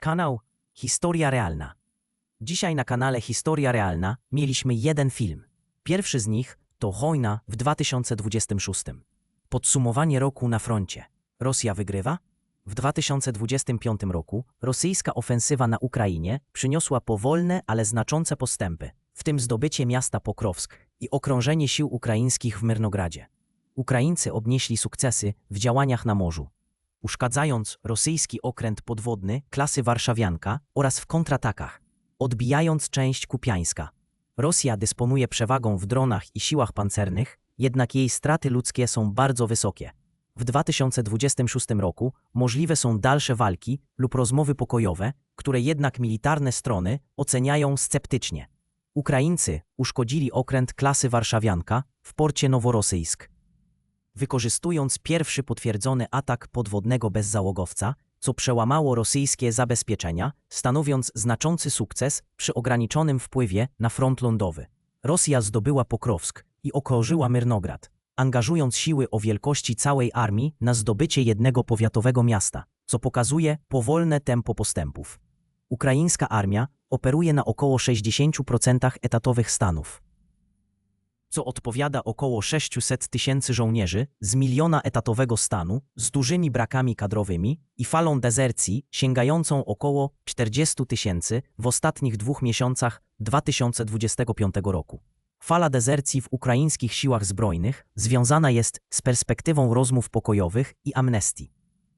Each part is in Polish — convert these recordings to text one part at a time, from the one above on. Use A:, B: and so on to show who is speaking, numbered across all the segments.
A: Kanał Historia Realna. Dzisiaj na kanale Historia Realna mieliśmy jeden film. Pierwszy z nich to Wojna w 2026. Podsumowanie roku na froncie. Rosja wygrywa? W 2025 roku rosyjska ofensywa na Ukrainie przyniosła powolne, ale znaczące postępy, w tym zdobycie miasta Pokrowsk i okrążenie sił ukraińskich w Myrnogradzie. Ukraińcy odnieśli sukcesy w działaniach na morzu, uszkadzając rosyjski okręt podwodny klasy Warszawianka oraz w kontratakach, odbijając część Kupiańska. Rosja dysponuje przewagą w dronach i siłach pancernych, jednak jej straty ludzkie są bardzo wysokie. W 2026 roku możliwe są dalsze walki lub rozmowy pokojowe, które jednak militarne strony oceniają sceptycznie. Ukraińcy uszkodzili okręt klasy Warszawianka w porcie Noworosyjsk wykorzystując pierwszy potwierdzony atak podwodnego bezzałogowca, co przełamało rosyjskie zabezpieczenia, stanowiąc znaczący sukces przy ograniczonym wpływie na front lądowy. Rosja zdobyła Pokrowsk i okrążyła Myrnograd, angażując siły o wielkości całej armii na zdobycie jednego powiatowego miasta, co pokazuje powolne tempo postępów. Ukraińska armia operuje na około 60% etatowych stanów co odpowiada około 600 tysięcy żołnierzy z miliona etatowego stanu z dużymi brakami kadrowymi i falą dezercji sięgającą około 40 tysięcy w ostatnich dwóch miesiącach 2025 roku. Fala dezercji w ukraińskich siłach zbrojnych związana jest z perspektywą rozmów pokojowych i amnestii.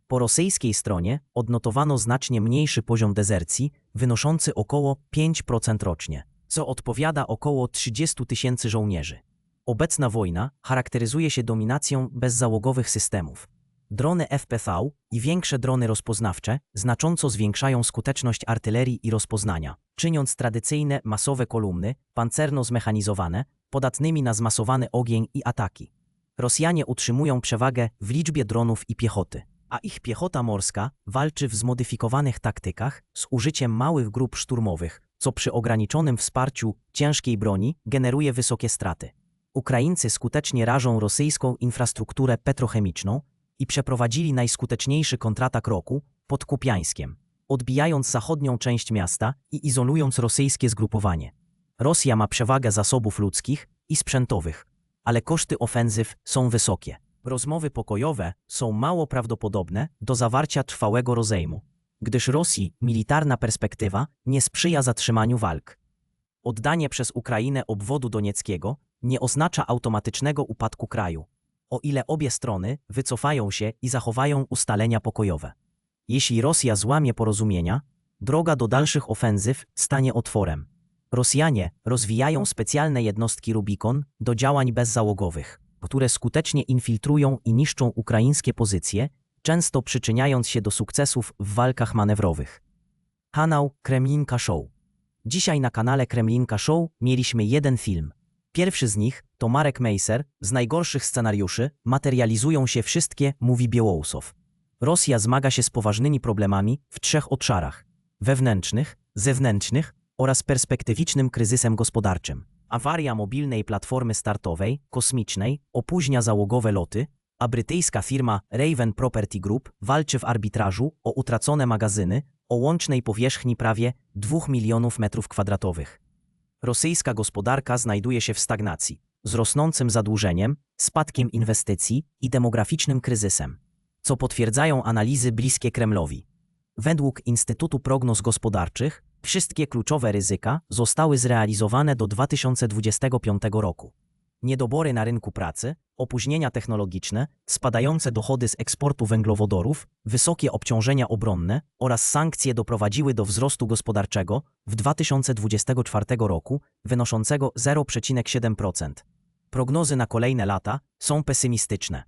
A: Po rosyjskiej stronie odnotowano znacznie mniejszy poziom dezercji, wynoszący około 5% rocznie co odpowiada około 30 tysięcy żołnierzy. Obecna wojna charakteryzuje się dominacją bezzałogowych systemów. Drony FPV i większe drony rozpoznawcze znacząco zwiększają skuteczność artylerii i rozpoznania, czyniąc tradycyjne masowe kolumny pancerno-zmechanizowane podatnymi na zmasowany ogień i ataki. Rosjanie utrzymują przewagę w liczbie dronów i piechoty, a ich piechota morska walczy w zmodyfikowanych taktykach z użyciem małych grup szturmowych, co przy ograniczonym wsparciu ciężkiej broni generuje wysokie straty. Ukraińcy skutecznie rażą rosyjską infrastrukturę petrochemiczną i przeprowadzili najskuteczniejszy kontratak roku pod Kupiańskiem, odbijając zachodnią część miasta i izolując rosyjskie zgrupowanie. Rosja ma przewagę zasobów ludzkich i sprzętowych, ale koszty ofensyw są wysokie. Rozmowy pokojowe są mało prawdopodobne do zawarcia trwałego rozejmu gdyż Rosji militarna perspektywa nie sprzyja zatrzymaniu walk. Oddanie przez Ukrainę obwodu donieckiego nie oznacza automatycznego upadku kraju, o ile obie strony wycofają się i zachowają ustalenia pokojowe. Jeśli Rosja złamie porozumienia, droga do dalszych ofensyw stanie otworem. Rosjanie rozwijają specjalne jednostki Rubikon do działań bezzałogowych, które skutecznie infiltrują i niszczą ukraińskie pozycje często przyczyniając się do sukcesów w walkach manewrowych. Kanał Kremlinka Show. Dzisiaj na kanale Kremlinka Show mieliśmy jeden film. Pierwszy z nich to Marek Meiser, z najgorszych scenariuszy materializują się wszystkie, mówi Biełousov. Rosja zmaga się z poważnymi problemami w trzech obszarach: wewnętrznych, zewnętrznych oraz perspektywicznym kryzysem gospodarczym. Awaria mobilnej platformy startowej, kosmicznej, opóźnia załogowe loty, a brytyjska firma Raven Property Group walczy w arbitrażu o utracone magazyny o łącznej powierzchni prawie 2 milionów metrów kwadratowych. Rosyjska gospodarka znajduje się w stagnacji, z rosnącym zadłużeniem, spadkiem inwestycji i demograficznym kryzysem, co potwierdzają analizy bliskie Kremlowi. Według Instytutu Prognoz Gospodarczych wszystkie kluczowe ryzyka zostały zrealizowane do 2025 roku niedobory na rynku pracy, opóźnienia technologiczne, spadające dochody z eksportu węglowodorów, wysokie obciążenia obronne oraz sankcje doprowadziły do wzrostu gospodarczego w 2024 roku wynoszącego 0,7%. Prognozy na kolejne lata są pesymistyczne.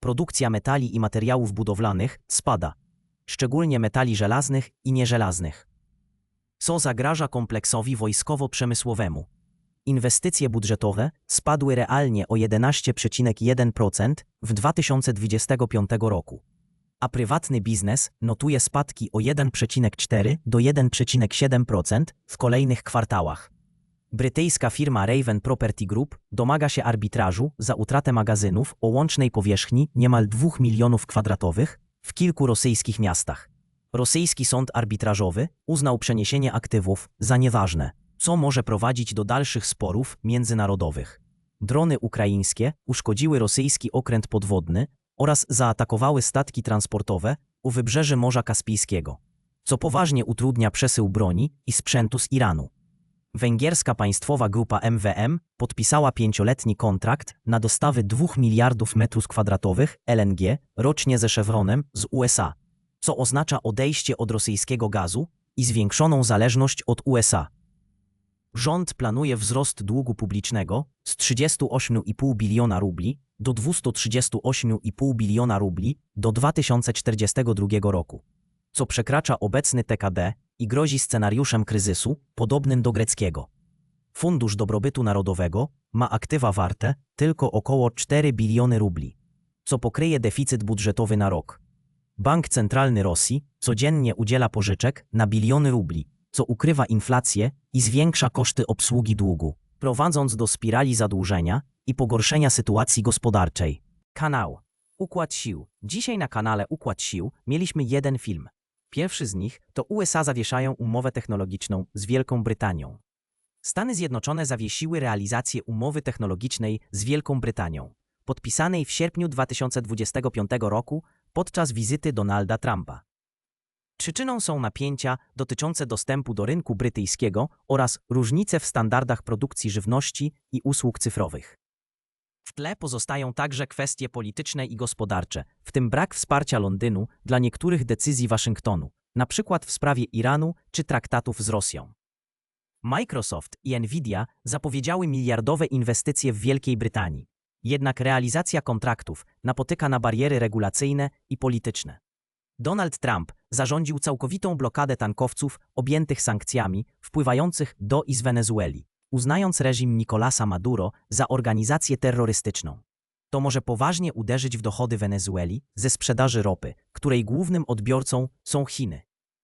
A: Produkcja metali i materiałów budowlanych spada, szczególnie metali żelaznych i nieżelaznych. Co zagraża kompleksowi wojskowo-przemysłowemu? Inwestycje budżetowe spadły realnie o 11,1% w 2025 roku, a prywatny biznes notuje spadki o 1,4 do 1,7% w kolejnych kwartałach. Brytyjska firma Raven Property Group domaga się arbitrażu za utratę magazynów o łącznej powierzchni niemal 2 milionów kwadratowych w kilku rosyjskich miastach. rosyjski sąd arbitrażowy uznał przeniesienie aktywów za nieważne, co może prowadzić do dalszych sporów międzynarodowych. Drony ukraińskie uszkodziły rosyjski okręt podwodny oraz zaatakowały statki transportowe u wybrzeży Morza Kaspijskiego, co poważnie utrudnia przesył broni i sprzętu z Iranu. Węgierska państwowa grupa MWM podpisała pięcioletni kontrakt na dostawy 2 miliardów metrów kwadratowych LNG rocznie ze Chevronem z USA, co oznacza odejście od rosyjskiego gazu i zwiększoną zależność od USA. Rząd planuje wzrost długu publicznego z 38,5 biliona rubli do 238,5 biliona rubli do 2042 roku, co przekracza obecny TKD i grozi scenariuszem kryzysu podobnym do greckiego. Fundusz Dobrobytu Narodowego ma aktywa warte tylko około 4 biliony rubli, co pokryje deficyt budżetowy na rok. Bank Centralny Rosji codziennie udziela pożyczek na biliony rubli, co ukrywa inflację i zwiększa koszty obsługi długu, prowadząc do spirali zadłużenia i pogorszenia sytuacji gospodarczej. Kanał Układ Sił. Dzisiaj na kanale Układ Sił mieliśmy jeden film. Pierwszy z nich to USA zawieszają umowę technologiczną z Wielką Brytanią. Stany Zjednoczone zawiesiły realizację umowy technologicznej z Wielką Brytanią, podpisanej w sierpniu 2025 roku podczas wizyty Donalda Trumpa. Przyczyną są napięcia dotyczące dostępu do rynku brytyjskiego oraz różnice w standardach produkcji żywności i usług cyfrowych. W tle pozostają także kwestie polityczne i gospodarcze, w tym brak wsparcia Londynu dla niektórych decyzji Waszyngtonu, np. w sprawie Iranu czy traktatów z Rosją. Microsoft i Nvidia zapowiedziały miliardowe inwestycje w Wielkiej Brytanii, jednak realizacja kontraktów napotyka na bariery regulacyjne i polityczne. Donald Trump zarządził całkowitą blokadę tankowców objętych sankcjami wpływających do i z Wenezueli, uznając reżim Nicolasa Maduro za organizację terrorystyczną. To może poważnie uderzyć w dochody Wenezueli ze sprzedaży ropy, której głównym odbiorcą są Chiny.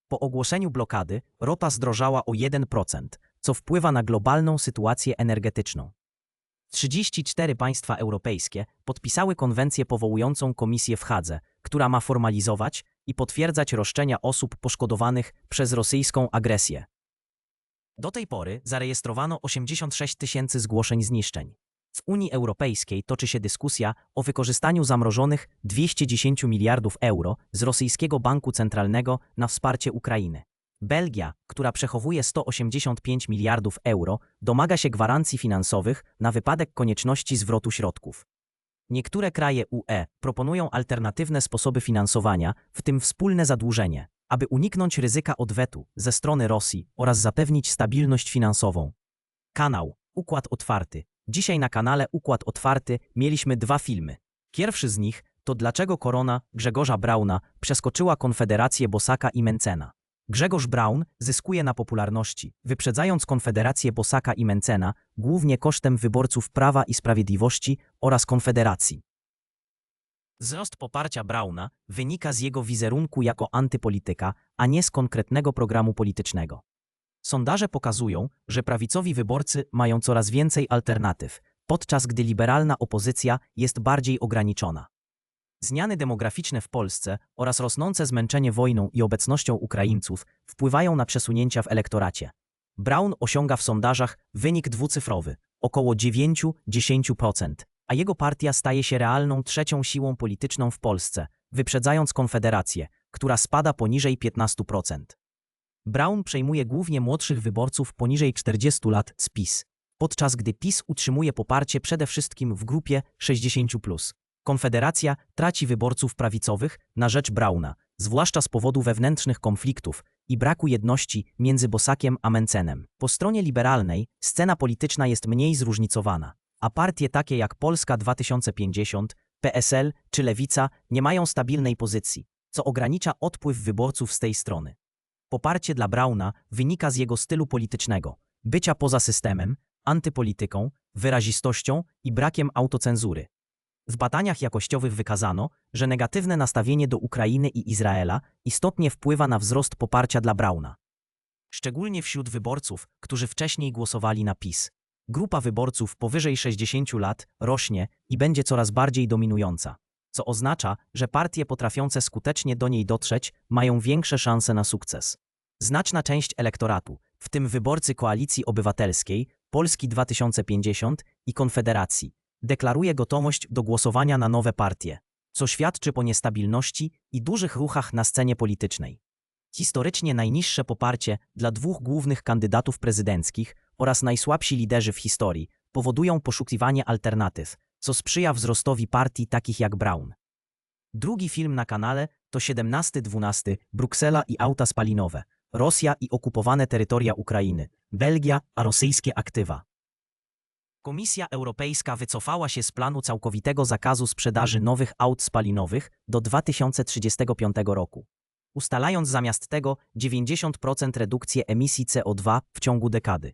A: Po ogłoszeniu blokady ropa zdrożała o 1%, co wpływa na globalną sytuację energetyczną. 34 państwa europejskie podpisały konwencję powołującą komisję w Hadze, która ma formalizować i potwierdzać roszczenia osób poszkodowanych przez rosyjską agresję. Do tej pory zarejestrowano 86 tysięcy zgłoszeń zniszczeń. W Unii Europejskiej toczy się dyskusja o wykorzystaniu zamrożonych 210 miliardów euro z rosyjskiego banku centralnego na wsparcie Ukrainy. Belgia, która przechowuje 185 miliardów euro, domaga się gwarancji finansowych na wypadek konieczności zwrotu środków. Niektóre kraje UE proponują alternatywne sposoby finansowania, w tym wspólne zadłużenie, aby uniknąć ryzyka odwetu ze strony Rosji oraz zapewnić stabilność finansową. Kanał Układ Otwarty. Dzisiaj na kanale Układ Otwarty mieliśmy dwa filmy. Pierwszy z nich to Dlaczego korona Grzegorza Brauna przeskoczyła Konfederację Bosaka i Mencena. Grzegorz Braun zyskuje na popularności, wyprzedzając Konfederację Bosaka i Mencena głównie kosztem wyborców Prawa i Sprawiedliwości oraz Konfederacji. Wzrost poparcia Brauna wynika z jego wizerunku jako antypolityka, a nie z konkretnego programu politycznego. Sondaże pokazują, że prawicowi wyborcy mają coraz więcej alternatyw, podczas gdy liberalna opozycja jest bardziej ograniczona. Zmiany demograficzne w Polsce oraz rosnące zmęczenie wojną i obecnością Ukraińców wpływają na przesunięcia w elektoracie. Brown osiąga w sondażach wynik dwucyfrowy, około 9-10%, a jego partia staje się realną trzecią siłą polityczną w Polsce, wyprzedzając Konfederację, która spada poniżej 15%. Brown przejmuje głównie młodszych wyborców poniżej 40 lat z PiS, podczas gdy PiS utrzymuje poparcie przede wszystkim w grupie 60+. Konfederacja traci wyborców prawicowych na rzecz Brauna, zwłaszcza z powodu wewnętrznych konfliktów i braku jedności między Bosakiem a Mencenem. Po stronie liberalnej scena polityczna jest mniej zróżnicowana, a partie takie jak Polska 2050, PSL czy Lewica nie mają stabilnej pozycji, co ogranicza odpływ wyborców z tej strony. Poparcie dla Brauna wynika z jego stylu politycznego, bycia poza systemem, antypolityką, wyrazistością i brakiem autocenzury. W badaniach jakościowych wykazano, że negatywne nastawienie do Ukrainy i Izraela istotnie wpływa na wzrost poparcia dla Brauna. Szczególnie wśród wyborców, którzy wcześniej głosowali na PiS. Grupa wyborców powyżej 60 lat rośnie i będzie coraz bardziej dominująca. co oznacza, że partie potrafiące skutecznie do niej dotrzeć mają większe szanse na sukces. Znaczna część elektoratu, w tym wyborcy Koalicji Obywatelskiej, Polski 2050 i Konfederacji, deklaruje gotowość do głosowania na nowe partie, co świadczy po niestabilności i dużych ruchach na scenie politycznej. Historycznie najniższe poparcie dla dwóch głównych kandydatów prezydenckich oraz najsłabsi liderzy w historii powodują poszukiwanie alternatyw, co sprzyja wzrostowi partii takich jak Brown. Drugi film na kanale to 17-12 Bruksela i auta spalinowe, Rosja i okupowane terytoria Ukrainy, Belgia a rosyjskie aktywa. Komisja Europejska wycofała się z planu całkowitego zakazu sprzedaży nowych aut spalinowych do 2035 roku, ustalając zamiast tego 90% redukcję emisji CO2 w ciągu dekady.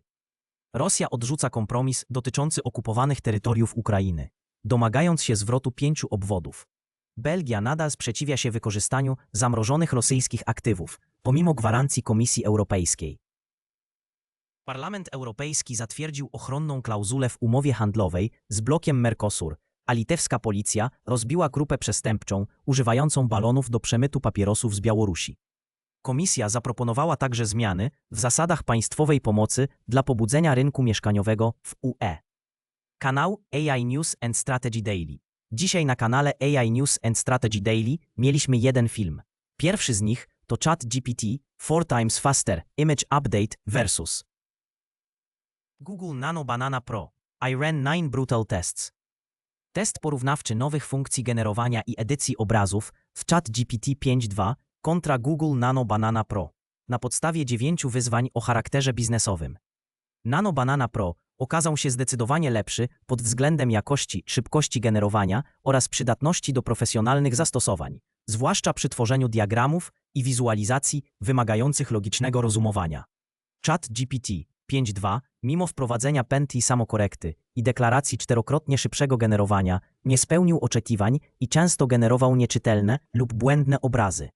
A: Rosja odrzuca kompromis dotyczący okupowanych terytoriów Ukrainy, domagając się zwrotu pięciu obwodów. Belgia nadal sprzeciwia się wykorzystaniu zamrożonych rosyjskich aktywów, pomimo gwarancji Komisji Europejskiej. Parlament Europejski zatwierdził ochronną klauzulę w umowie handlowej z blokiem Mercosur, a litewska policja rozbiła grupę przestępczą używającą balonów do przemytu papierosów z Białorusi. Komisja zaproponowała także zmiany w zasadach państwowej pomocy dla pobudzenia rynku mieszkaniowego w UE. Kanał AI News and Strategy Daily. Dzisiaj na kanale AI News and Strategy Daily mieliśmy jeden film. Pierwszy z nich to ChatGPT 4 times faster image update versus Google Nano Banana Pro. I ran 9 brutal tests. Test porównawczy nowych funkcji generowania i edycji obrazów w ChatGPT 5.2 kontra Google Nano Banana Pro na podstawie dziewięciu wyzwań o charakterze biznesowym. Nano Banana Pro okazał się zdecydowanie lepszy pod względem jakości, szybkości generowania oraz przydatności do profesjonalnych zastosowań, zwłaszcza przy tworzeniu diagramów i wizualizacji wymagających logicznego rozumowania. Chat GPT 5.2, mimo wprowadzenia pętli samokorekty i deklaracji czterokrotnie szybszego generowania, nie spełnił oczekiwań i często generował nieczytelne lub błędne obrazy.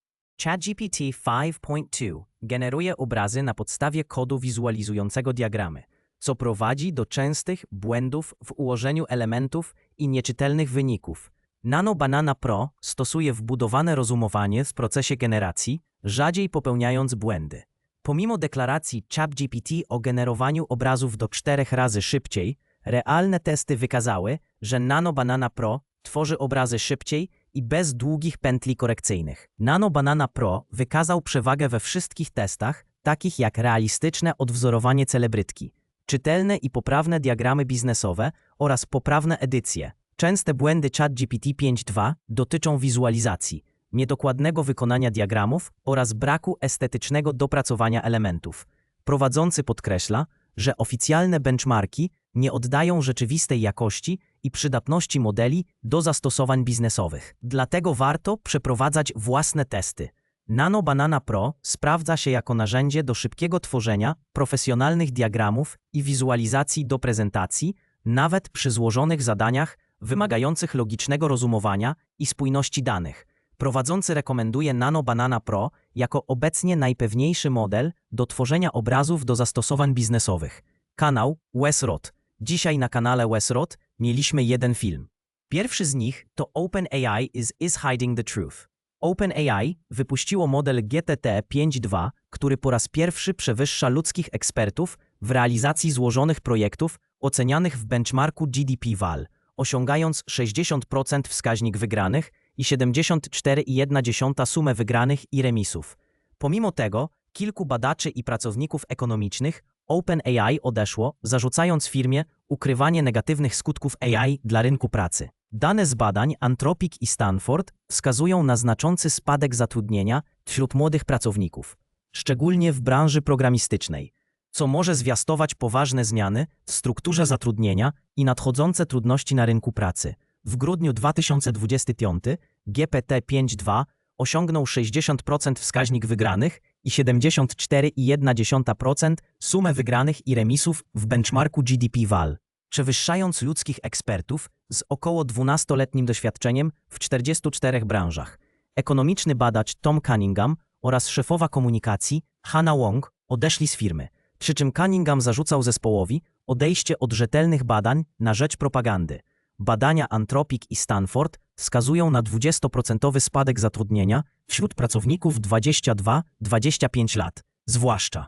A: ChatGPT 5.2 generuje obrazy na podstawie kodu wizualizującego diagramy, co prowadzi do częstych błędów w ułożeniu elementów i nieczytelnych wyników. Nano Banana Pro stosuje wbudowane rozumowanie w procesie generacji, rzadziej popełniając błędy. Pomimo deklaracji ChatGPT o generowaniu obrazów do czterech razy szybciej, realne testy wykazały, że Nano Banana Pro tworzy obrazy szybciej i bez długich pętli korekcyjnych. Nano Banana Pro wykazał przewagę we wszystkich testach, takich jak realistyczne odwzorowanie celebrytki, czytelne i poprawne diagramy biznesowe oraz poprawne edycje. Częste błędy ChatGPT 5.2 dotyczą wizualizacji, niedokładnego wykonania diagramów oraz braku estetycznego dopracowania elementów. Prowadzący podkreśla, że oficjalne benchmarki nie oddają rzeczywistej jakości i przydatności modeli do zastosowań biznesowych. Dlatego warto przeprowadzać własne testy. Nano Banana Pro sprawdza się jako narzędzie do szybkiego tworzenia profesjonalnych diagramów i wizualizacji do prezentacji, nawet przy złożonych zadaniach wymagających logicznego rozumowania i spójności danych. Prowadzący rekomenduje Nano Banana Pro jako obecnie najpewniejszy model do tworzenia obrazów do zastosowań biznesowych. Kanał Wesrot. Dzisiaj na kanale Wesrot mieliśmy jeden film. Pierwszy z nich to OpenAI is, is Hiding the Truth. OpenAI wypuściło model GTT 5.2, który po raz pierwszy przewyższa ludzkich ekspertów w realizacji złożonych projektów ocenianych w benchmarku GDP-WAL, osiągając 60% wskaźnik wygranych i 74,1 sumę wygranych i remisów. Pomimo tego, kilku badaczy i pracowników ekonomicznych OpenAI odeszło, zarzucając firmie ukrywanie negatywnych skutków AI dla rynku pracy. Dane z badań Anthropic i Stanford wskazują na znaczący spadek zatrudnienia wśród młodych pracowników, szczególnie w branży programistycznej, co może zwiastować poważne zmiany w strukturze zatrudnienia i nadchodzące trudności na rynku pracy. W grudniu 2025 GPT-5.2 osiągnął 60% wskaźnik wygranych i 74,1% sumę wygranych i remisów w benchmarku GDP-WAL, przewyższając ludzkich ekspertów z około 12-letnim doświadczeniem w 44 branżach. Ekonomiczny badacz Tom Cunningham oraz szefowa komunikacji Hannah Wong odeszli z firmy, przy czym Cunningham zarzucał zespołowi odejście od rzetelnych badań na rzecz propagandy. Badania Anthropic i Stanford wskazują na 20% spadek zatrudnienia wśród pracowników 22-25 lat, zwłaszcza